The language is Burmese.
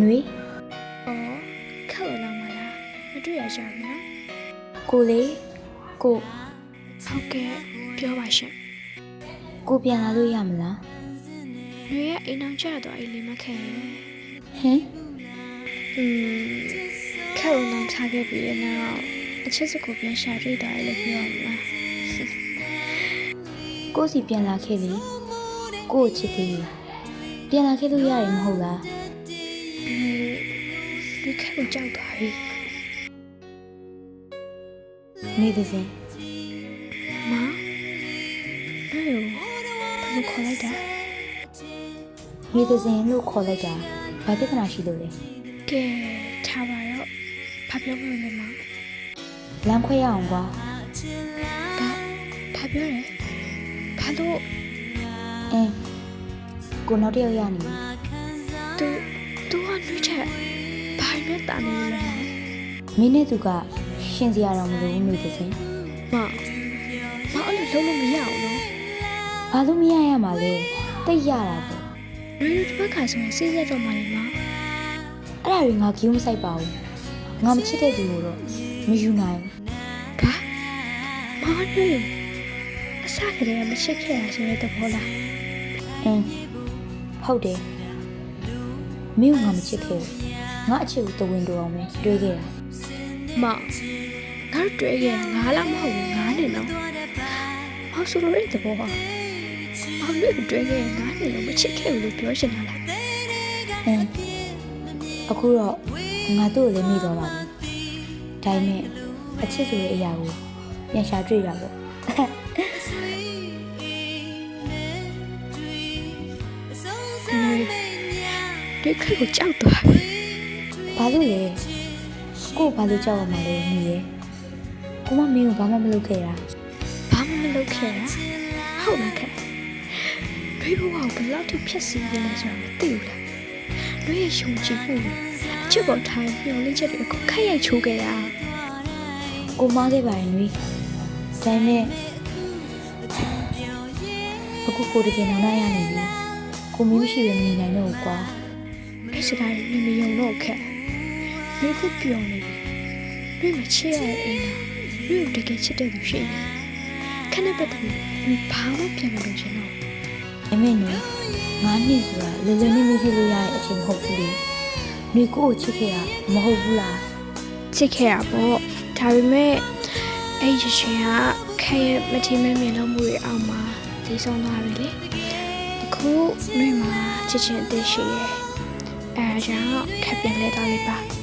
နွေ အော်ခက်လို့လာမလားမတွေ့ရကြဘူးနော် ကိုလေးကို ဟုတ်ကဲ့ပြောပါရှင် ကိုပြန်လာလို့ရမလား ຫນွေရဲ့အိမ်အောင်ကျတော့အိမ်လေးမခဲ့ရဲ့ ဟင် อืมခက်လို့နောက်ထားခဲ့ပြီးတဲ့နောက်အချစ်စကိုပြန်ရှာတွေ့တာလေလို့ပြောရမလား ကိုစီပြန်လာခဲ့လေကိုကိုချစ်သေးတယ်ပြန်လာခဲ့လို့ရတယ်မဟုတ်လား လူခက်ကိုကြောက်သွားပြီနေသစဉ်မဘယ်လိုဘယ်လိုခေါ်လိုက်တာနေသစဉ်လို့ခေါ်လိုက်တာဘာပြဿနာရှိလို့လဲကဲထားပါတော့ဘာပြောမလို့လဲမလမ်းခွဲရအောင်ကွာဘာဘာပြောလဲဘာလို့အင်းကိုနောက်တစ်ယောက်ရနေပြီ တာနေလဲမင်းနဲ့သူကရှင်စရာတော့မလိုဘူးနေသစင်မမအဲ့လိုလုံးလို့မရအောင်နော်ဘာလို့မရရမှာလဲတိတ်ရတာပေါ့ရွေးရွေးတစ်ပတ်ခါဆိုရင်စိတ်ရက်တော့မှလေမအဲ့ဒါတွေငါကြီးမဆိုင်ပါဘူးငါမချစ်တဲ့သူကိုတော့မယူနိုင်ဘူးဘာမနှွေးအစကတည်းကမချစ်ခဲ့ရဆိုတဲ့သဘောလားအင်းဟုတ်တယ် မင်းကငါမချစ်ခဲ့ဘူးငါအချစ်ကိုတဝင်းတူအောင်ပဲတွေးခဲ့တာမငါတို့တွေ့ခဲ့ငါလားမဟုတ်ဘူးငါနဲ့နော်မဆိုလိုတဲ့သဘောဟာဘာလို့တွေ့ခဲ့ငါနဲ့တော့မချစ်ခဲ့ဘူးလို့ပြောချင်တာလားအင်းအခုတော့ငါတို့ကိုလည်းမိတော့ပါပြီဒါပေမဲ့အချစ်ဆိုတဲ့အရာကိုပြန်ရှာတွေ့ရပေါ့ ဒီခက်ကိုကြောက်သွားပြီဘာလို့လဲကို့ဘာလို့ကြောက်ရမှာလဲညီရဲ့ကိုမမင်းကိုဘာမှမလုပ်ခဲ့တာဘာမှမလုပ်ခဲ့တာဟုတ်လားခက်တွေးဘဝကိုဘယ်လောက်ထိဖြစ်စီနေလဲဆိုတာမသိဘူးလားတွေးရရှုံချမှုအချစ်ပေါ်ထားမျောလင့်ချက်တွေကိုခက်ရိုက်ချိုးခဲ့တာကိုမားခဲ့ပါရင်နွေဒါပေမဲ့အခုကိုတကယ်နောင်နာရနေပြီကိုမင်းမရှိဘဲမနေနိုင်တော့ဘူးကွာအဲ့ စကားတွေမယုံတော့ခက်တွေးခုပြောနေပြီတွေးမချစ်ရတဲ့အိမ်လားတွေးကိုတကယ်ချစ်တဲ့သူရှိနေခက်နဲ့ပတ်သက်ပြီးဘာမှပြန်မလို့ချင်တော့အမေနွေငါနှစ်ဆိုတာလေလေနဲ့နေဖြစ်လို့ရတဲ့အချိန်မဟုတ်ဘူးလေနွေကိုကိုချစ်ခဲ့တာမဟုတ်ဘူးလားချစ်ခဲ့ရပေါ့ဒါပေမဲ့အဲ့ဒီရှင်ကခက်ရဲ့မထီမဲ့မြင်လို့မှုတွေအောက်မှာတည်ဆုံးသွားပြီလေအခုနှွေမှာချစ်ချင်းအသေးရှိရဲ့ အဲဒါကြောင့်ခက်ပြန်လဲသွားလိမ့်ပါ